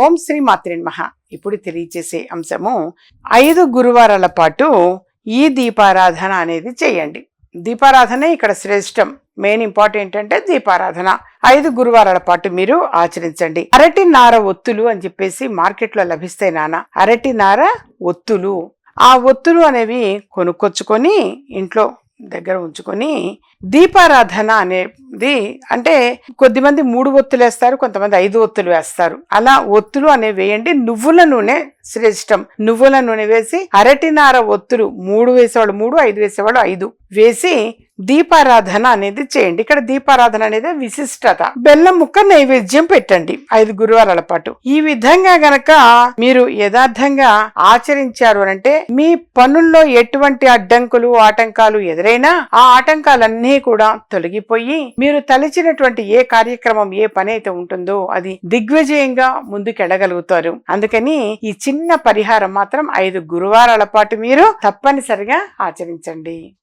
ఓం శ్రీ మాత్రి మహా ఇప్పుడు తెలియచేసే అంశము ఐదు గురువారాల పాటు ఈ దీపారాధన అనేది చేయండి. దీపారాధనే ఇక్కడ శ్రేష్టం. మెయిన్ ఇంపార్టెంట్ అంటే దీపారాధన. ఐదు గురువారాల పాటు మీరు ఆచరించండి. అరటి నార ఒత్తులు అని చెప్పేసి మార్కెట్లో లభిస్తాయి నాన్న. అరటి నార ఒత్తులు. ఆ ఒత్తులు అనేవి కొనుక్కొచ్చుకొని ఇంట్లో దగ్గర ఉంచుకొని దీపారాధన అనేది అంటే కొద్దిమంది మూడు ఒత్తులు వేస్తారు కొంతమంది ఐదు ఒత్తులు వేస్తారు. అలా ఒత్తులు అనేవి వేయండి. నువ్వుల నూనె శ్రేష్టం. నువ్వుల నూనె వేసి అరటినార ఒత్తులు మూడు వేసేవాళ్ళు మూడు ఐదు వేసేవాళ్ళు ఐదు వేసి దీపారాధన అనేది చేయండి. ఇక్కడ దీపారాధన అనేది విశిష్టత. బెల్లం ముక్క నైవేద్యం పెట్టండి. ఐదు గురువారాల పాటు. ఈ విధంగా గనక మీరు యథార్థంగా ఆచరించారు అంటే మీ పనుల్లో ఎటువంటి అడ్డంకులు ఆటంకాలు ఎదురైనా ఆ ఆటంకాలన్నీ కూడా తొలగిపోయి మీరు తలచినటువంటి ఏ కార్యక్రమం ఏ పని అయితే ఉంటుందో అది దిగ్విజయంగా ముందుకెళ్ళగలుగుతారు. అందుకని ఈ చిన్న పరిహారం మాత్రం ఐదు గురువారాల పాటు మీరు తప్పనిసరిగా ఆచరించండి.